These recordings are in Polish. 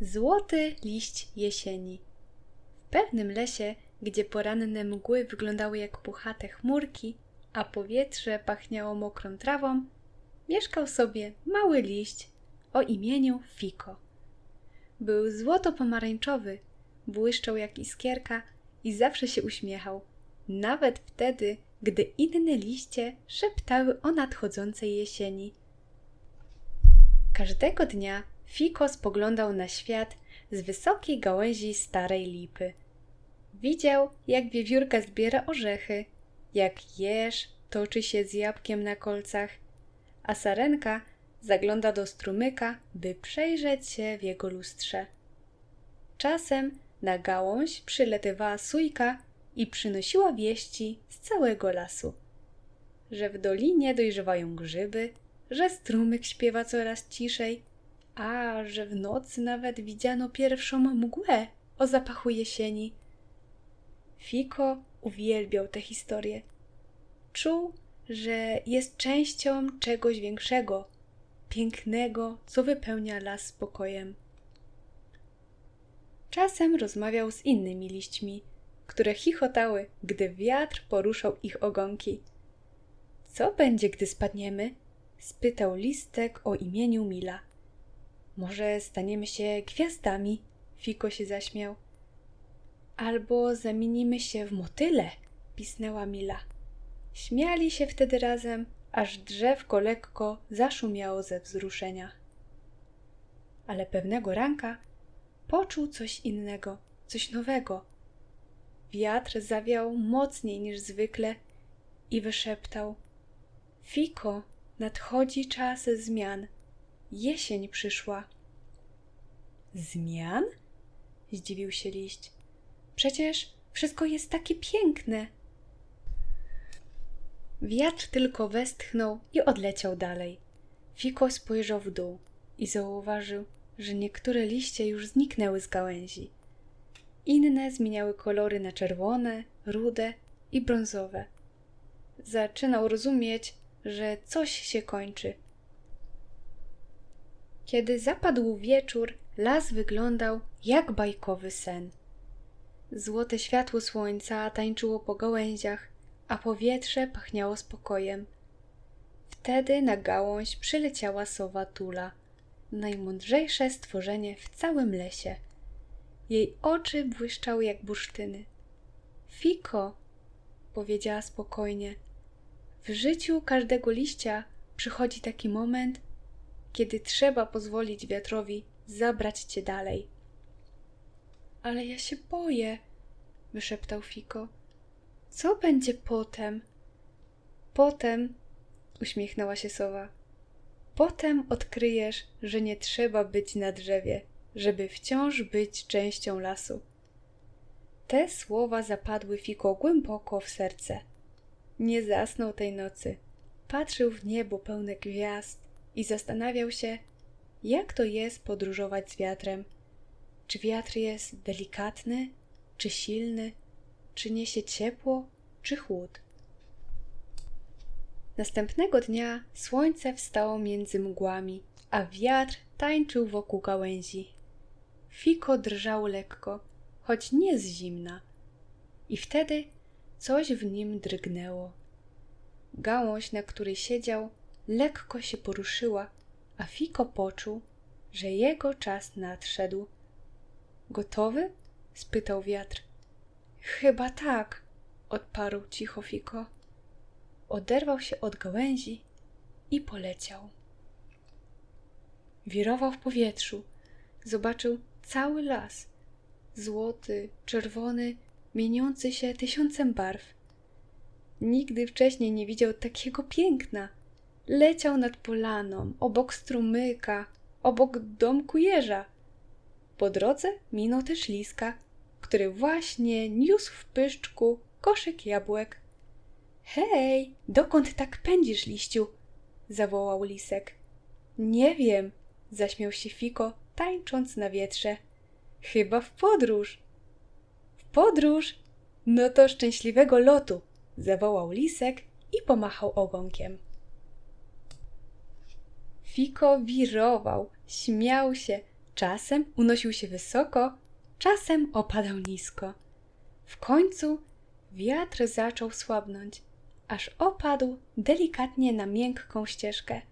Złoty liść jesieni. W pewnym lesie, gdzie poranne mgły wyglądały jak puchate chmurki, a powietrze pachniało mokrą trawą, mieszkał sobie mały liść o imieniu Fiko. Był złoto-pomarańczowy, błyszczał jak iskierka i zawsze się uśmiechał, nawet wtedy, gdy inne liście szeptały o nadchodzącej jesieni. Każdego dnia Fiko spoglądał na świat z wysokiej gałęzi starej lipy. Widział, jak wiewiórka zbiera orzechy, jak jeż toczy się z jabłkiem na kolcach, a sarenka zagląda do strumyka, by przejrzeć się w jego lustrze. Czasem na gałąź przyletywała sójka i przynosiła wieści z całego lasu. Że w dolinie dojrzewają grzyby, że strumyk śpiewa coraz ciszej, a że w nocy nawet widziano pierwszą mgłę o zapachu jesieni. Fiko uwielbiał tę historię. Czuł, że jest częścią czegoś większego, pięknego, co wypełnia las spokojem. Czasem rozmawiał z innymi liśćmi, które chichotały, gdy wiatr poruszał ich ogonki. Co będzie, gdy spadniemy? spytał listek o imieniu Mila. Może staniemy się gwiazdami? Fiko się zaśmiał. Albo zamienimy się w motyle, pisnęła Mila. Śmiali się wtedy razem, aż drzewko lekko zaszumiało ze wzruszenia. Ale pewnego ranka poczuł coś innego, coś nowego. Wiatr zawiał mocniej niż zwykle i wyszeptał: Fiko, nadchodzi czas zmian. Jesień przyszła. Zmian? Zdziwił się liść. Przecież wszystko jest takie piękne. Wiatr tylko westchnął i odleciał dalej. Fiko spojrzał w dół i zauważył, że niektóre liście już zniknęły z gałęzi. Inne zmieniały kolory na czerwone, rude i brązowe. Zaczynał rozumieć, że coś się kończy. Kiedy zapadł wieczór, las wyglądał jak bajkowy sen. Złote światło słońca tańczyło po gałęziach, a powietrze pachniało spokojem. Wtedy na gałąź przyleciała sowa Tula, najmądrzejsze stworzenie w całym lesie. Jej oczy błyszczały jak bursztyny. Fiko, powiedziała spokojnie, w życiu każdego liścia przychodzi taki moment, kiedy trzeba pozwolić wiatrowi zabrać cię dalej. Ale ja się boję, wyszeptał Fiko. Co będzie potem? Potem, uśmiechnęła się sowa. Potem odkryjesz, że nie trzeba być na drzewie, żeby wciąż być częścią lasu. Te słowa zapadły Fiko głęboko w serce. Nie zasnął tej nocy. Patrzył w niebo pełne gwiazd i zastanawiał się, jak to jest podróżować z wiatrem. Czy wiatr jest delikatny, czy silny, czy niesie ciepło, czy chłód. Następnego dnia słońce wstało między mgłami, a wiatr tańczył wokół gałęzi. Fiko drżał lekko, choć nie z zimna. I wtedy coś w nim drgnęło. Gałąź, na której siedział, lekko się poruszyła, a Fiko poczuł, że jego czas nadszedł. Gotowy? spytał wiatr. Chyba tak, odparł cicho Fiko. Oderwał się od gałęzi i poleciał. Wirował w powietrzu. Zobaczył cały las. Złoty, czerwony, mieniący się tysiącem barw. Nigdy wcześniej nie widział takiego piękna. Leciał nad polaną, obok strumyka, obok domku jeża. Po drodze minął też liska, który właśnie niósł w pyszczku koszyk jabłek. Hej, dokąd tak pędzisz, liściu? zawołał lisek. Nie wiem, zaśmiał się Fiko, tańcząc na wietrze. Chyba w podróż. W podróż? No to szczęśliwego lotu, zawołał lisek i pomachał ogonkiem. Fiko wirował, śmiał się, Czasem unosił się wysoko, czasem opadał nisko. W końcu wiatr zaczął słabnąć, aż opadł delikatnie na miękką ścieżkę.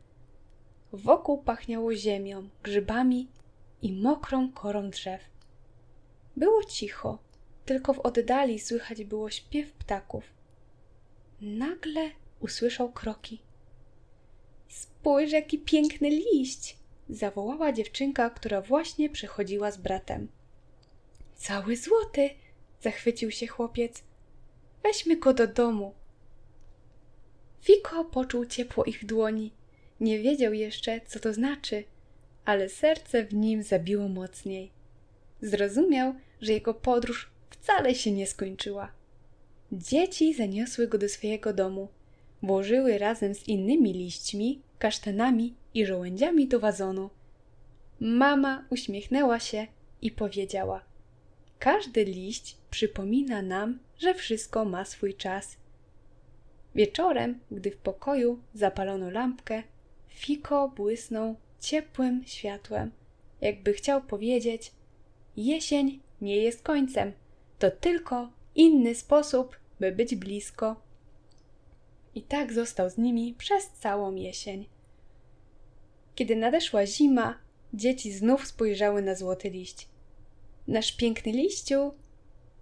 Wokół pachniało ziemią, grzybami i mokrą korą drzew. Było cicho, tylko w oddali słychać było śpiew ptaków. Nagle usłyszał kroki. Spójrz, jaki piękny liść! zawołała dziewczynka, która właśnie przychodziła z bratem. Cały złoty! zachwycił się chłopiec. Weźmy go do domu. Fiko poczuł ciepło ich dłoni. Nie wiedział jeszcze, co to znaczy, ale serce w nim zabiło mocniej. Zrozumiał, że jego podróż wcale się nie skończyła. Dzieci zaniosły go do swojego domu, włożyły razem z innymi liśćmi, kasztanami i żołędziami do wazonu. Mama uśmiechnęła się i powiedziała: Każdy liść przypomina nam, że wszystko ma swój czas. Wieczorem, gdy w pokoju zapalono lampkę, Fiko błysnął ciepłym światłem, jakby chciał powiedzieć: Jesień nie jest końcem, to tylko inny sposób, by być blisko. I tak został z nimi przez całą jesień. Kiedy nadeszła zima, dzieci znów spojrzały na złoty liść. Nasz piękny liściu,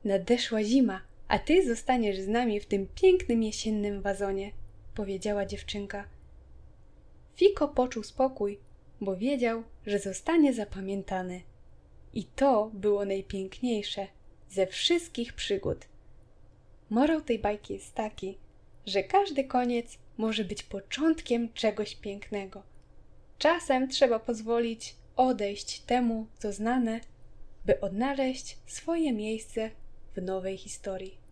nadeszła zima, a ty zostaniesz z nami w tym pięknym jesiennym wazonie, powiedziała dziewczynka. Fiko poczuł spokój, bo wiedział, że zostanie zapamiętany. I to było najpiękniejsze ze wszystkich przygód. Morał tej bajki jest taki, że każdy koniec może być początkiem czegoś pięknego. Czasem trzeba pozwolić odejść temu, co znane, by odnaleźć swoje miejsce w nowej historii.